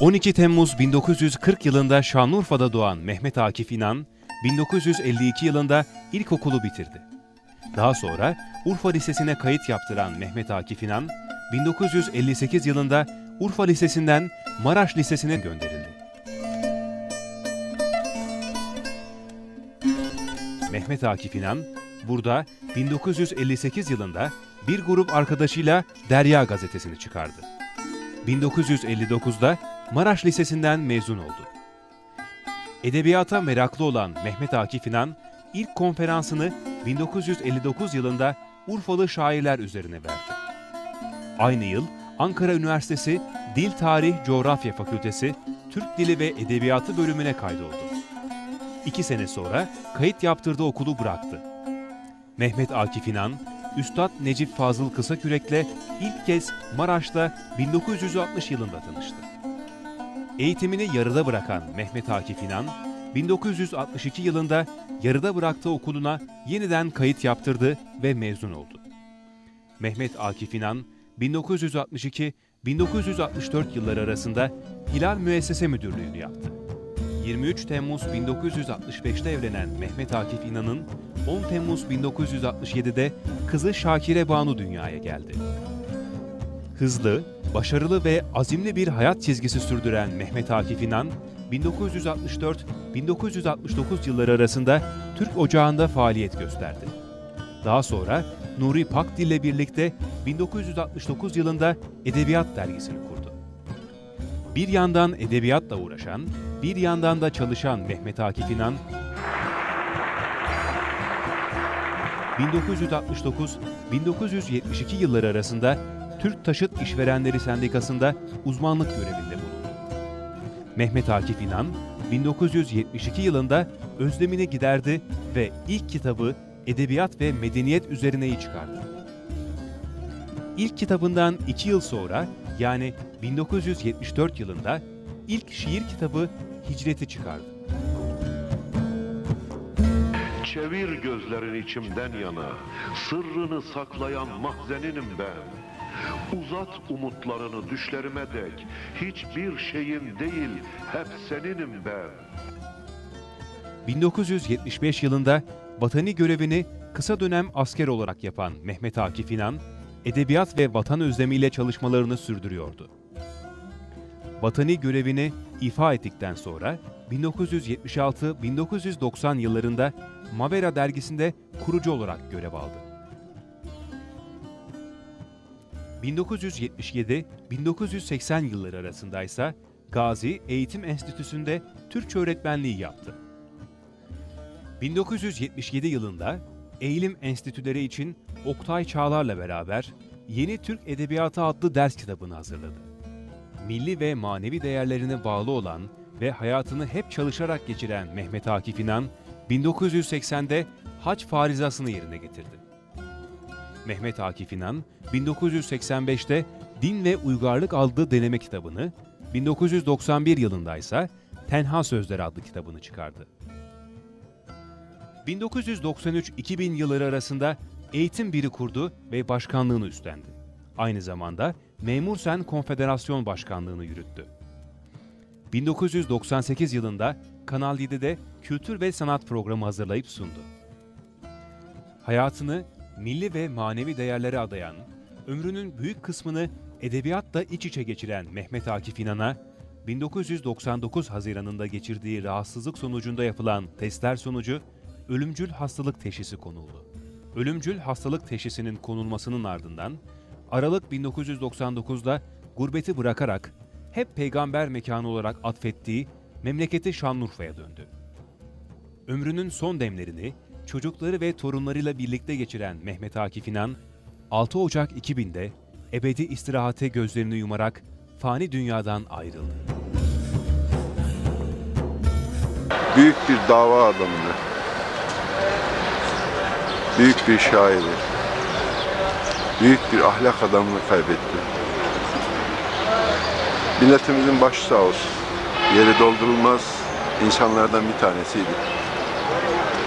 ...12 Temmuz 1940 yılında Şanlıurfa'da doğan Mehmet Akif İnan... ...1952 yılında ilkokulu bitirdi. Daha sonra Urfa Lisesi'ne kayıt yaptıran Mehmet Akif İnan... ...1958 yılında Urfa Lisesi'nden Maraş Lisesi'ne gönderildi. Mehmet Akif İnan, burada 1958 yılında bir grup arkadaşıyla Derya gazetesini çıkardı. 1959'da Maraş Lisesi'nden mezun oldu. Edebiyata meraklı olan Mehmet Akif İnan, ilk konferansını 1959 yılında Urfalı şairler üzerine verdi. Aynı yıl Ankara Üniversitesi Dil Tarih Coğrafya Fakültesi Türk Dili ve Edebiyatı bölümüne kaydoldu. İki sene sonra kayıt yaptırdığı okulu bıraktı. Mehmet Akif İnan, Üstad Necip Fazıl Kısakürek'le ilk kez Maraş'ta 1960 yılında tanıştı. Eğitimini yarıda bırakan Mehmet Akif İnan, 1962 yılında yarıda bıraktığı okuluna yeniden kayıt yaptırdı ve mezun oldu. Mehmet Akif İnan, 1962-1964 yılları arasında Hilal Müessese Müdürlüğü'nü yaptı. 23 Temmuz 1965'te evlenen Mehmet Akif İnan'ın 10 Temmuz 1967'de kızı Şakire Banu dünyaya geldi. Hızlı, başarılı ve azimli bir hayat çizgisi sürdüren Mehmet Akif İnan, 1964-1969 yılları arasında Türk Ocağı'nda faaliyet gösterdi. Daha sonra Nuri Pakdil ile birlikte 1969 yılında Edebiyat Dergisi'ni kurdu. Bir yandan edebiyatla uğraşan, bir yandan da çalışan Mehmet Akif İnan, 1969-1972 yılları arasında Türk Taşıt İşverenleri Sendikası'nda uzmanlık görevinde bulundu. Mehmet Akif İnan, 1972 yılında özlemini giderdi ve ilk kitabı Edebiyat ve Medeniyet üzerineyi çıkardı. İlk kitabından iki yıl sonra yani 1974 yılında ilk şiir kitabı Hicret'i çıkardı. Çevir gözlerin içimden yana, sırrını saklayan mahzeninim ben. Uzat umutlarını düşlerime dek, hiçbir şeyim değil, hep seninim ben. 1975 yılında vatani görevini kısa dönem asker olarak yapan Mehmet Akif İnan, edebiyat ve vatan özlemiyle çalışmalarını sürdürüyordu. Vatani görevini ifa ettikten sonra 1976-1990 yıllarında Mavera dergisinde kurucu olarak görev aldı. 1977-1980 yılları arasında ise Gazi Eğitim Enstitüsü'nde Türkçe öğretmenliği yaptı. 1977 yılında Eğilim Enstitüleri için Oktay Çağlar'la beraber Yeni Türk Edebiyatı adlı ders kitabını hazırladı. Milli ve manevi değerlerine bağlı olan ve hayatını hep çalışarak geçiren Mehmet Akif İnan, 1980'de hac farizasını yerine getirdi. Mehmet Akif İnan, 1985'te Din ve Uygarlık adlı deneme kitabını, 1991 yılında ise Tenha Sözler adlı kitabını çıkardı. 1993-2000 yılları arasında Eğitim Biri kurdu ve başkanlığını üstlendi. Aynı zamanda Memur Sen Konfederasyon Başkanlığını yürüttü. 1998 yılında Kanal 7'de kültür ve sanat programı hazırlayıp sundu. Hayatını milli ve manevi değerlere adayan, ömrünün büyük kısmını edebiyatla iç içe geçiren Mehmet Akif İnan'a, 1999 Haziran'ında geçirdiği rahatsızlık sonucunda yapılan testler sonucu ölümcül hastalık teşhisi konuldu. Ölümcül hastalık teşhisinin konulmasının ardından Aralık 1999'da gurbeti bırakarak hep peygamber mekanı olarak atfettiği memleketi Şanlıurfa'ya döndü. Ömrünün son demlerini çocukları ve torunlarıyla birlikte geçiren Mehmet Akif İnan, 6 Ocak 2000'de ebedi istirahate gözlerini yumarak fani dünyadan ayrıldı. Büyük bir dava adamıdır. Büyük bir şairi. Büyük bir ahlak adamını kaybetti. Milletimizin başı sağ olsun. Yeri doldurulmaz insanlardan bir tanesiydi.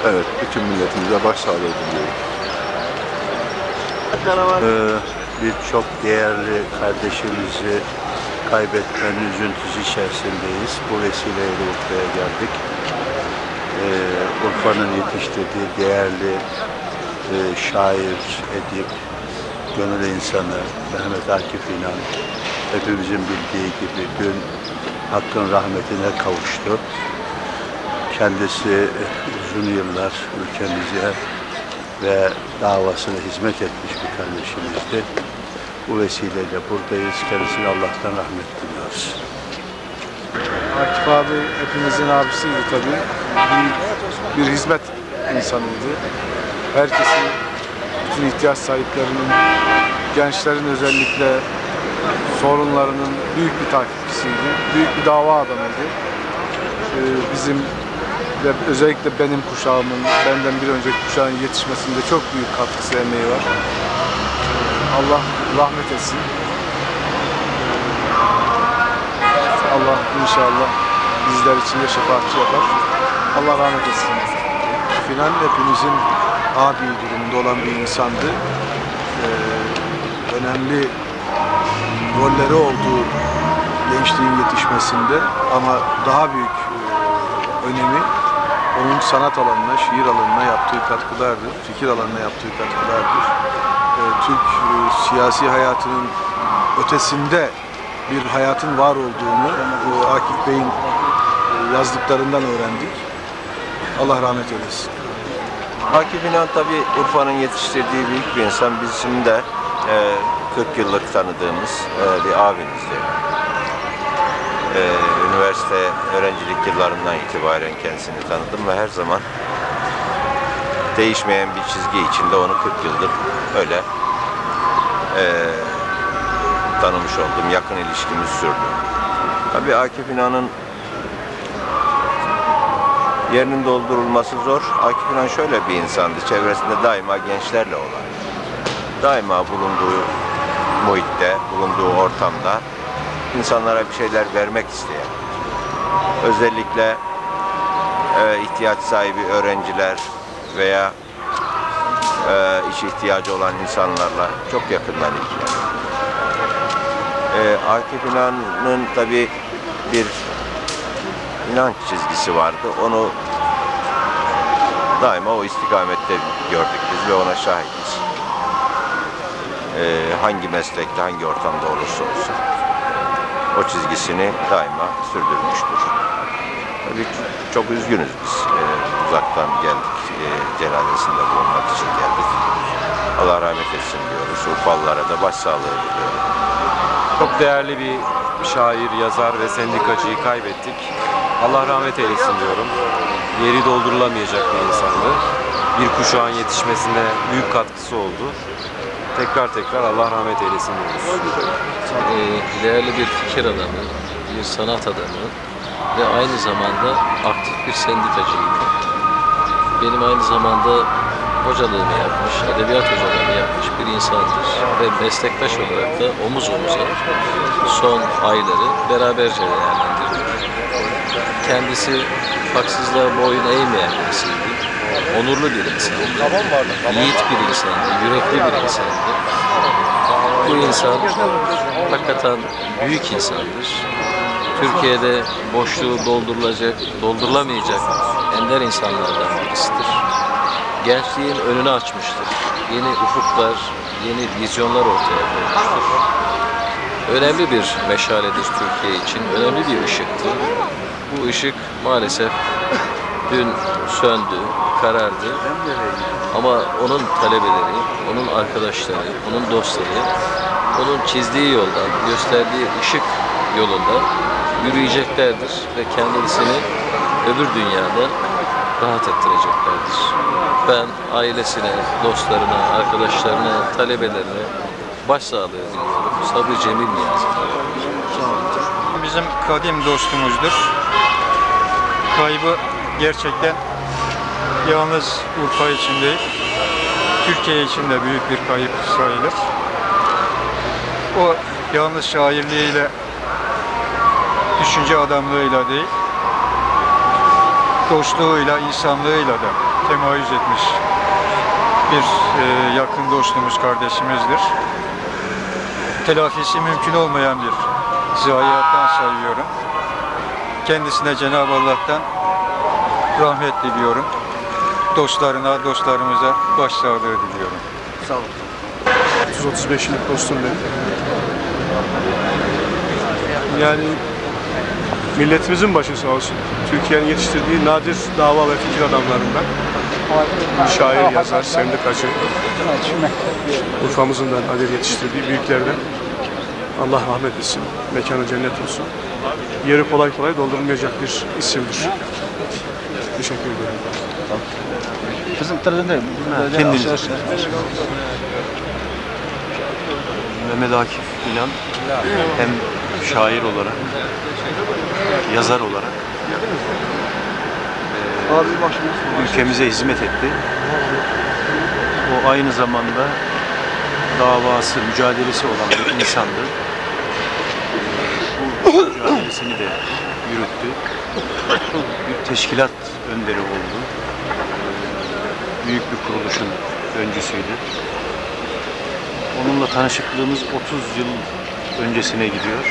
Evet, bütün milletimize başsağlığı diliyorum. Ee, Birçok değerli kardeşimizi kaybetmenin üzüntüsü içerisindeyiz. Bu vesileyle Urfa'ya geldik. Ee, Urfa'nın yetiştirdiği değerli e, şair, edip, gönül insanı Mehmet Akif İnan hepimizin bildiği gibi dün Hakk'ın rahmetine kavuştu. Kendisi uzun yıllar ülkemize ve davasına hizmet etmiş bir kardeşimizdi. Bu vesileyle buradayız. Kendisine Allah'tan rahmet diliyoruz. Akif abi hepimizin abisiydi tabii. Bir, bir hizmet insanıydı. Herkesin, bütün ihtiyaç sahiplerinin, gençlerin özellikle sorunlarının büyük bir takipçisiydi. Büyük bir dava adamıydı. Ee, bizim ve özellikle benim kuşağımın, benden bir önceki kuşağın yetişmesinde çok büyük katkısı, emeği var. Allah rahmet etsin. Allah inşallah bizler için de şefaatçi yapar. Allah rahmet etsin. Finan hepimizin abi durumunda olan bir insandı. Ee, önemli rolleri oldu gençliğin yetişmesinde ama daha büyük e, önemi onun sanat alanına, şiir alanına yaptığı katkılardır, fikir alanına yaptığı katkılardır. Ee, Türk e, siyasi hayatının ötesinde bir hayatın var olduğunu e, Akif Bey'in e, yazdıklarından öğrendik. Allah rahmet eylesin. Akif İnan tabi Urfa'nın yetiştirdiği büyük bir insan. Bizim de e, 40 yıllık tanıdığımız e, bir abimizdi. E, üniversite öğrencilik yıllarından itibaren kendisini tanıdım ve her zaman değişmeyen bir çizgi içinde onu 40 yıldır öyle e, tanımış oldum. Yakın ilişkimiz sürdü. Tabii Akif İnan'ın yerinin doldurulması zor. Akif İnan şöyle bir insandı. Çevresinde daima gençlerle olan. Daima bulunduğu muhitte, bulunduğu ortamda insanlara bir şeyler vermek isteyen. Özellikle e, ihtiyaç sahibi öğrenciler veya e, iş ihtiyacı olan insanlarla çok yakından ilgilenen. E, Akif İnan'ın tabi bir inanç çizgisi vardı. Onu daima o istikamette gördük biz ve ona şahitiz. Ee, hangi meslekte, hangi ortamda olursa olsun o çizgisini daima sürdürmüştür. Tabii çok üzgünüz biz. Ee, uzaktan geldik. Ee, cenazesinde bulunmak için geldik. Allah rahmet etsin diyoruz. Urfalılara da başsağlığı diliyorum. Çok değerli bir şair, yazar ve sendikacıyı kaybettik. Allah rahmet eylesin diyorum. Yeri doldurulamayacak bir insandı. Bir kuşağın yetişmesine büyük katkısı oldu. Tekrar tekrar Allah rahmet eylesin diyoruz. e, değerli bir fikir adamı, bir sanat adamı ve aynı zamanda aktif bir sendikacıydı. Benim aynı zamanda hocalığını yapmış, edebiyat hocalığını yapmış bir insandır. Ve meslektaş olarak da omuz omuza son ayları beraberce değerlendirdik. Kendisi haksızlığa boyun eğmeyen birisiydi. Onurlu bir insandı. Yiğit bir insandı, yürekli bir insandı. Bu insan hakikaten büyük insandır. Türkiye'de boşluğu doldurulacak, doldurulamayacak ender insanlardan birisidir. Gençliğin önünü açmıştır. Yeni ufuklar, yeni vizyonlar ortaya koymuştur. Önemli bir meşaledir Türkiye için, önemli bir ışıktı. Bu ışık maalesef dün söndü, karardı. Ama onun talebeleri, onun arkadaşları, onun dostları, onun çizdiği yoldan, gösterdiği ışık yolunda yürüyeceklerdir ve kendisini öbür dünyada rahat ettireceklerdir. Ben ailesine, dostlarına, arkadaşlarına, talebelerine başsağlığı diliyorum. Sabri Cemil Niyazi. bizim kadim dostumuzdur. Kaybı gerçekten yalnız Urfa için değil, Türkiye için de büyük bir kayıp sayılır. O yalnız şairliğiyle, düşünce adamlığıyla değil, dostluğuyla, insanlığıyla da temayüz etmiş bir e, yakın dostumuz, kardeşimizdir. Telafisi mümkün olmayan bir zayiattan sayıyorum. Kendisine Cenab-ı Allah'tan rahmet diliyorum. Dostlarına, dostlarımıza başsağlığı diliyorum. Sağ olun. 30-35 yıllık dostum benim. Yani milletimizin başı sağ olsun. Türkiye'nin yetiştirdiği nadir dava ve fikir adamlarından. Şair, yazar, sendikacı. Urfa'mızın da nadir yetiştirdiği büyüklerden. Allah rahmet etsin. Mekanı cennet olsun. Yeri kolay kolay doldurulmayacak bir isimdir. Teşekkür ederim. Kendiniz. Mehmet Akif İnan hem şair olarak, yazar olarak ülkemize hizmet etti. O aynı zamanda davası, mücadelesi olan bir insandı. Bu mücadelesini de yürüttü. Bir teşkilat önderi oldu. Büyük bir kuruluşun öncüsüydü. Onunla tanışıklığımız 30 yıl öncesine gidiyor.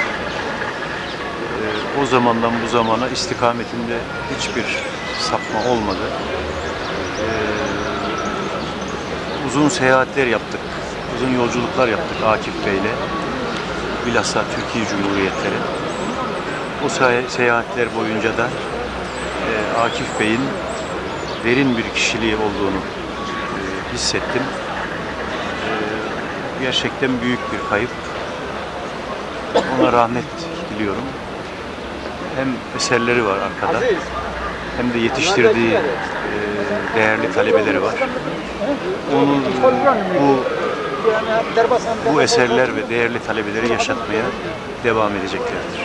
Ee, o zamandan bu zamana istikametinde hiçbir sapma olmadı. Ee, uzun seyahatler yaptık, uzun yolculuklar yaptık Akif Bey'le. Bilhassa Türkiye Cumhuriyetleri. O se- seyahatler boyunca da e, Akif Bey'in derin bir kişiliği olduğunu e, hissettim. E, gerçekten büyük bir kayıp. Ona rahmet diliyorum. Hem eserleri var arkada hem de yetiştirdiği e, değerli talebeleri var. Onun bu bu eserler ve değerli talebeleri yaşatmaya devam edeceklerdir.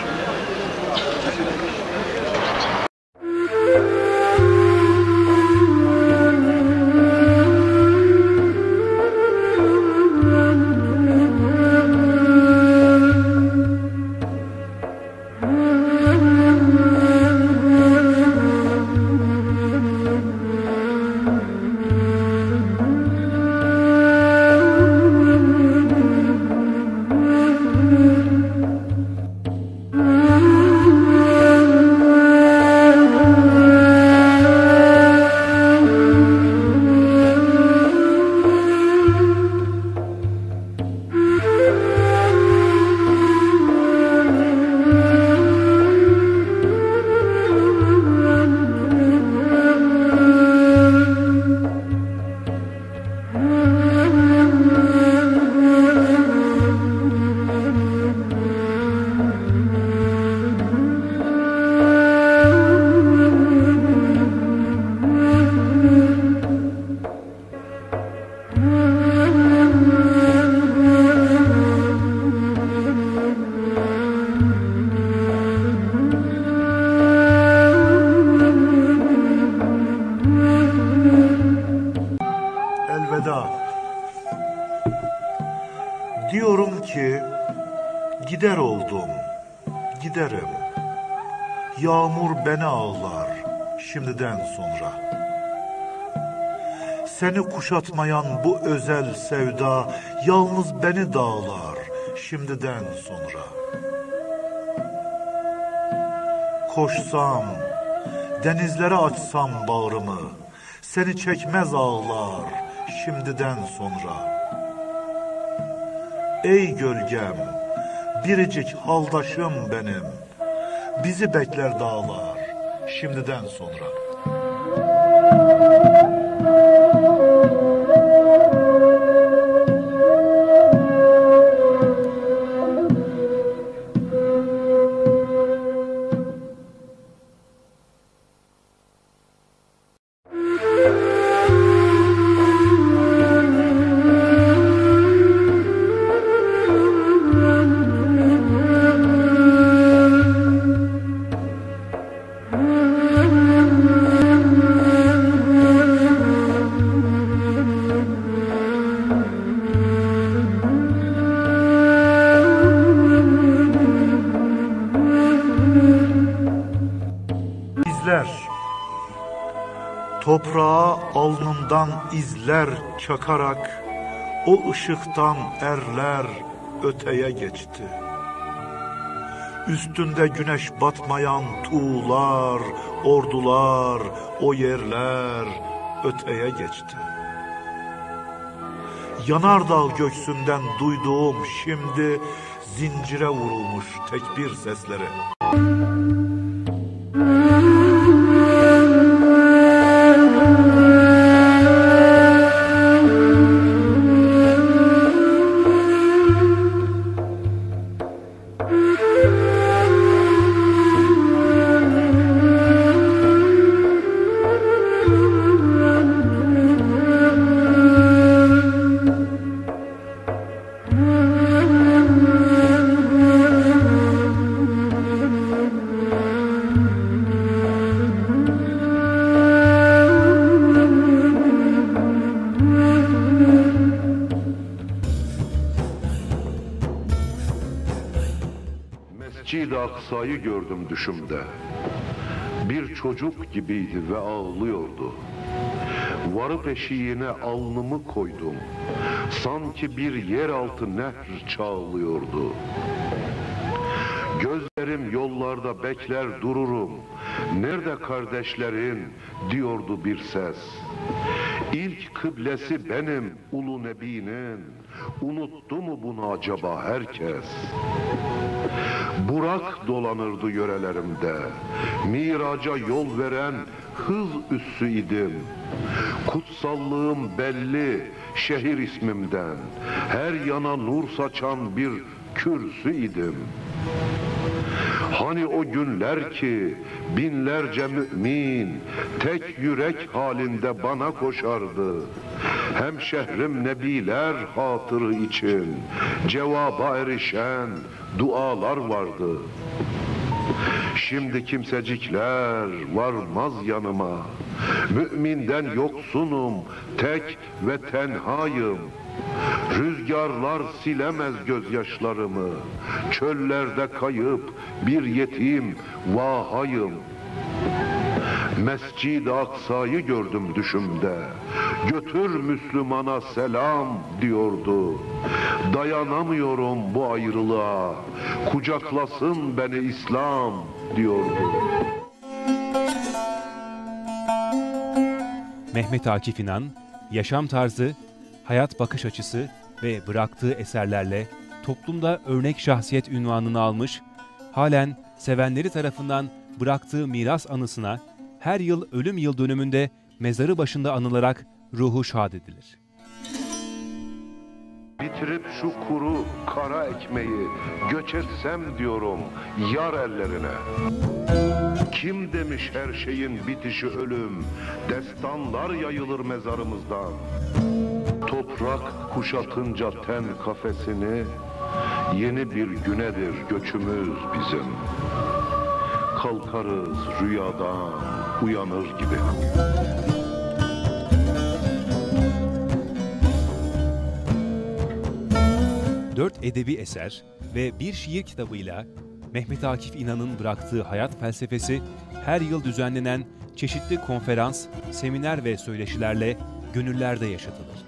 Diyorum ki gider oldum, giderim. Yağmur beni ağlar şimdiden sonra. Seni kuşatmayan bu özel sevda yalnız beni dağlar şimdiden sonra. Koşsam, denizlere açsam bağrımı, seni çekmez ağlar şimdiden sonra. Ey gölgem, biricik haldaşım benim, bizi bekler dağlar şimdiden sonra. Toprağa alnından izler çakarak O ışıktan erler öteye geçti Üstünde güneş batmayan tuğlar, ordular, o yerler öteye geçti. Yanardağ göksünden duyduğum şimdi zincire vurulmuş tekbir sesleri. Aksa'yı gördüm düşümde. Bir çocuk gibiydi ve ağlıyordu. Varıp eşiğine alnımı koydum. Sanki bir yeraltı nehr çağlıyordu. Gözlerim yollarda bekler dururum. Nerede kardeşlerin diyordu bir ses. İlk kıblesi benim ulu nebinin. Unuttu mu bunu acaba herkes? Burak dolanırdı yörelerimde. Miraca yol veren hız üssü idim. Kutsallığım belli şehir ismimden. Her yana nur saçan bir kürsü idim. Hani o günler ki binlerce mümin tek yürek halinde bana koşardı. Hem şehrim nebiler hatırı için cevaba erişen dualar vardı. Şimdi kimsecikler varmaz yanıma. Müminden yoksunum, tek ve tenhayım. Rüzgarlar silemez gözyaşlarımı. Çöllerde kayıp bir yetim vahayım. Mescid-i Aksa'yı gördüm düşümde. Götür Müslümana selam diyordu. Dayanamıyorum bu ayrılığa. Kucaklasın beni İslam diyordu. Mehmet Akif İnan, yaşam tarzı, hayat bakış açısı ve bıraktığı eserlerle toplumda örnek şahsiyet ünvanını almış, halen sevenleri tarafından bıraktığı miras anısına her yıl ölüm yıl dönümünde mezarı başında anılarak ruhu şad edilir. Bitirip şu kuru kara ekmeği göç etsem diyorum yar ellerine. Kim demiş her şeyin bitişi ölüm, destanlar yayılır mezarımızdan. Toprak kuşatınca ten kafesini, yeni bir günedir göçümüz bizim. Kalkarız rüyadan uyanır gibi. Dört edebi eser ve bir şiir kitabıyla Mehmet Akif İnan'ın bıraktığı hayat felsefesi her yıl düzenlenen çeşitli konferans, seminer ve söyleşilerle gönüllerde yaşatılır.